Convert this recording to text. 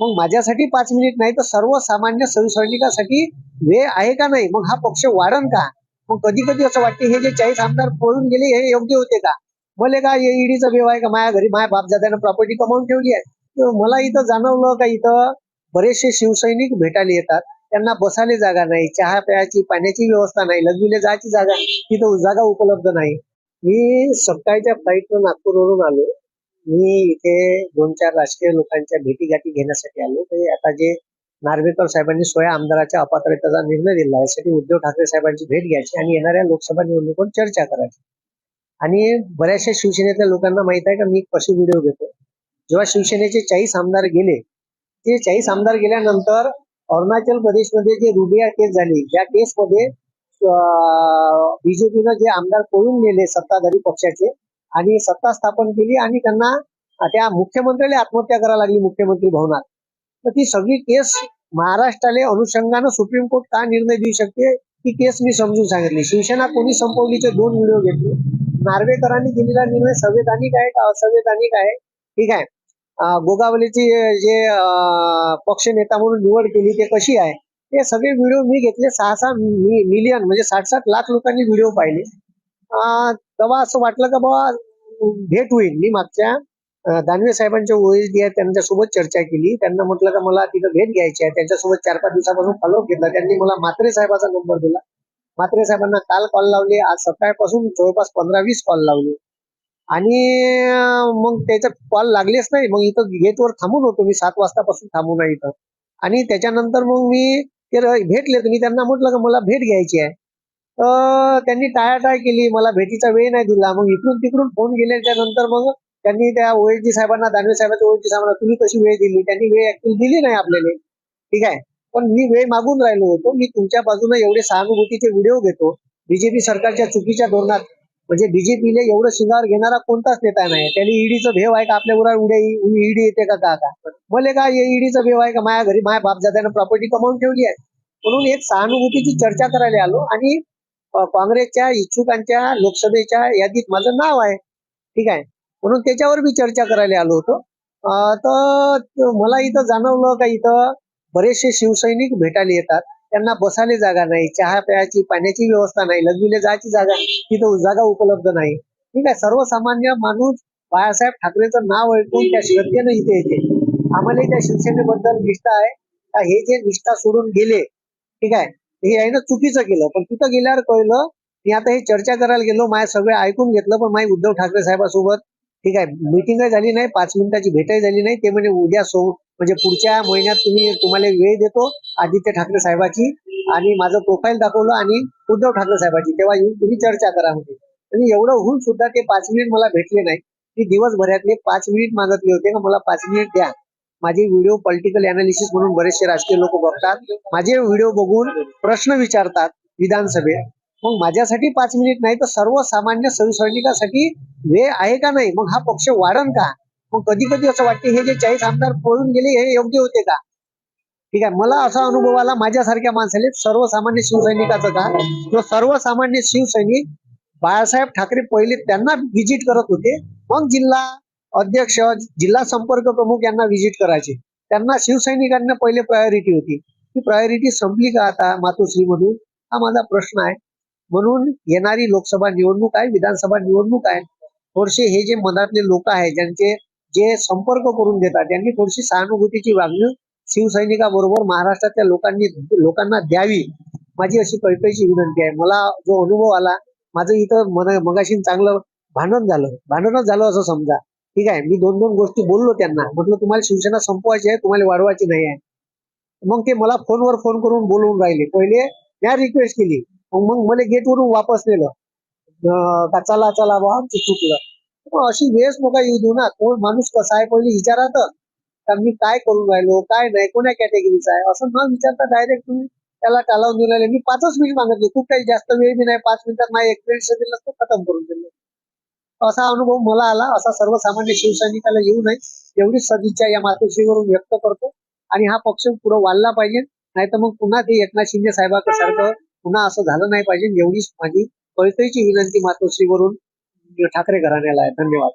मग माझ्यासाठी पाच मिनिट नाही तर सर्वसामान्य सैनिकासाठी वेळ आहे का नाही? मग हा पक्ष वाढन का? मग कधी कधी असं वाटते हे जे चाळीस आमदार पळून गेले हे योग्य होते का? मले का ईडीचा बेव आहे का? माझ्या घरी माझ्या बापजाद्यानं प्रॉपर्टी कमावून ठेवली आहे. मला इथं जाणवलं का? इथं बरेचसे शिवसैनिक भेटायला येतात. त्यांना बसायला जागा नाही चहा प्यायची पाण्याची व्यवस्था नाही लग्नीला जायची जागा तिथं जागा उपलब्ध नाही. मी सकाळच्या फ्लाईटनं नागपूरवरून आलो. मी इथे दोन चार राजकीय लोकांच्या भेटीगाठी घेण्यासाठी आलो. ते आता जे नार्वेकर साहेबांनी सोया आमदाराच्या अपात्रतेचा निर्णय दिला यासाठी उद्धव ठाकरे साहेबांची भेट घ्यायची आणि येणाऱ्या लोकसभा निवडणुकीवर चर्चा करायची. आणि बऱ्याचशा शिवसेनेतल्या लोकांना माहीत आहे का मी कसे व्हिडिओ घेतो. जेव्हा शिवसेनेचे चाळीस आमदार गेले ते चाळीस आमदार गेल्यानंतर अरुणाचल प्रदेशमध्ये जे रुबिया केस झाली त्या केसमध्ये बीजेपीनं जे आमदार पळून गेले सत्ताधारी पक्षाचे आणि सत्ता स्थापन केली आणि त्यांना त्या मुख्यमंत्र्याला आत्महत्या करायला लागली मुख्यमंत्री भवनात. तर ती सगळी केस महाराष्ट्राला अनुषंगानं सुप्रीम कोर्ट का निर्णय देऊ शकते ती केस मी समजून सांगितली. शिवसेना कोणी संपवलीचे दोन व्हिडिओ घेतले. नार्वेकरांनी दिलेला निर्णय संवैधानिक आहे का असंवैधानिक आहे? ठीक आहे. अं, गोगावलेची जे पक्ष नेता म्हणून निवड केली ते कशी आहे? ते सगळे व्हिडिओ मी घेतले. सहा सहा मिलियन म्हणजे साठ साठ लाख लोकांनी व्हिडिओ पाहिले. तेव्हा असं वाटलं का बाबा भेट होईल. मी मागच्या दानवे साहेबांच्या ओएसडी आहे त्यांच्यासोबत चर्चा केली. त्यांना म्हटलं का मला तिथं भेट घ्यायची आहे. त्यांच्यासोबत चार पाच दिवसापासून फॉलोअप घेतला. त्यांनी मला म्हात्रे साहेबाचा नंबर दिला. म्हात्रे साहेबांना काल कॉल लावले. आज सकाळपासून जवळपास पंधरा वीस कॉल लावले. आणि मग त्याच्यात कॉल लागलेच नाही. मग इथं गेटवर थांबून होतो मी. सात वाजतापासून थांबून आहे इथं. आणि त्याच्यानंतर मग मी ते भेटले. तर मी त्यांना म्हटलं का मला भेट घ्यायची आहे. त्यांनी टाळाटाळ केली. मला भेटीचा वेळ नाही दिला. मग इकडून तिकडून फोन गेल्याच्यानंतर मग त्यांनी त्या ओएसडी साहेबांना दानवे साहेबांच्या ओएसडी साहेबांना तुम्ही कशी वेळ दिली? त्यांनी वेळ ऍक्च्युअली दिली नाही आपल्याला. ठीक आहे? पण मी वेळ मागून राहिलो होतो. मी तुमच्या बाजूने एवढे सहानुभूतीचे व्हिडिओ घेतो. बीजेपी सरकारच्या चुकीच्या धोरणात. म्हणजे बीजेपीने एवढं शिंगावर घेणारा कोणताच नेता नाही. त्याने ईडीचं भेव आहे का आपल्या उरा उड्या ईडी येते का का का? मले का ईडीचं भेव आहे का? माझ्या घरी माझ्या बापजाद्यानं प्रॉपर्टी कमावून ठेवली आहे. म्हणून एक सहानुभूतीची चर्चा करायला आलो आणि काँग्रेसच्या इच्छुकांच्या लोकसभेच्या यादीत माझं नाव आहे. ठीक आहे? म्हणून त्याच्यावर मी चर्चा करायला आलो होतो. तर मला इथं जाणवलं का इथं बरेचसे शिवसैनिक भेटायला येतात. त्यांना बसायला जागा नाही चहा प्यायची पाण्याची व्यवस्था नाही लग्नीला जायची जागा तिथं जागा उपलब्ध नाही. ठीक आहे? सर्वसामान्य माणूस बाळासाहेब ठाकरेचं नाव ऐकून त्या श्रद्धेनं इथे येते. आम्हाला त्या शिवसेनेबद्दल निष्ठा आहे. हे जे निष्ठा सोडून गेले ठीक आहे? हे आहे ना चुकीचं केलं. पण तिथं गेल्यावर कळलं मी आता हे चर्चा करायला गेलो माझ्या सगळं ऐकून घेतलं पण माझी उद्धव ठाकरे साहेबासोबत. ठीक आहे मीटिंग झाली नाही पाच मिनिटाची भेटही झाली नाही. ते म्हणजे उद्या सो म्हणजे पुढच्या महिन्यात तुम्ही तुम्हाला वेळ देतो आदित्य ठाकरे साहेबाची. आणि माझं प्रोफाईल दाखवलं आणि उद्धव ठाकरे साहेबाची. तेव्हा येऊन तुम्ही चर्चा करा म्हणजे आणि एवढं होऊन सुद्धा ते पाच मिनिट मला भेटले नाही. की दिवसभरातले पाच मिनिट मागतले होते. का मला पाच मिनिट द्या. माझे व्हिडिओ पॉलिटिकल अनालिसिस म्हणून बरेचसे राजकीय लोक बघतात. माझे व्हिडिओ बघून प्रश्न विचारतात विधानसभेत. मग माझ्यासाठी पाच मिनिट नाही तर सर्वसामान्य सैनिकासाठी वेळ आहे का नाही? मग हा पक्ष वाढन का? मग कधी कधी असं वाटते हे जे चाळीस आमदार पळून गेले हे योग्य होते का? ठीक आहे मला असा अनुभव आला माझ्यासारख्या माणसाने सर्वसामान्य शिवसैनिकाचं का? किंवा सर्वसामान्य शिवसैनिक बाळासाहेब ठाकरे पहिले त्यांना व्हिजिट करत होते. मग जिल्हा अध्यक्ष जिल्हा संपर्क प्रमुख यांना व्हिजिट करायचे. त्यांना शिवसैनिकांना पहिले प्रायोरिटी होती. ती प्रायोरिटी संपली का आता मातोश्री मधून हा माझा प्रश्न आहे. म्हणून येणारी लोकसभा निवडणूक आहे विधानसभा निवडणूक आहे. थोडसे हे जे मनातले लोक आहेत ज्यांचे जे संपर्क करून देतात त्यांनी थोडीशी सहानुभूतीची वागणूक शिवसैनिकाबरोबर महाराष्ट्रातल्या लोकांनी लोकांना द्यावी. माझी अशी कळकळीची विनंती आहे. मला जो अनुभव आला माझं इथं मन मगाशी चांगलं भांडण झालं. भांडणच झालं असं समजा. ठीक आहे? मी दोन दोन गोष्टी बोललो त्यांना. म्हटलं तुम्हाला शिवसेना संपवायची आहे तुम्हाला वाढवायची नाही आहे. मग ते मला फोनवर फोन करून बोलवून राहिले. पहिले त्या रिक्वेस्ट केली. मग मग मला गेटवरून वापस नेलं. का चला चला बा आमचं चुकलं. अशी वेळच नका येऊ देऊ ना. कोण माणूस कसा आहे पहिले विचारा का मी काय करून राहिलो काय नाही कोण्या कॅटेगरीचा आहे? असं न विचारता डायरेक्ट तुम्ही त्याला टालावून दिलेले राहिले. मी पाचच मिनिट मागितले. खूप काही जास्त वेळ मी नाही पाच मिनिटात माझ्या एक दिला तो खतम करून दिलं. असा अनुभव मला आला. असा सर्वसामान्य शिवसैनिकाला येऊ नये एवढीच सदिच्छा या मातोश्रीवरून व्यक्त करतो. आणि हा पक्ष पुढे वाढला पाहिजे. नाही तर मग पुन्हा ते एकनाथ शिंदे साहेबांसारखं पुन्हा असं झालं नाही पाहिजे. एवढीच माझी कळकळीची विनंती मातोश्रीवरून ठाकरे घराण्याला आहे. धन्यवाद.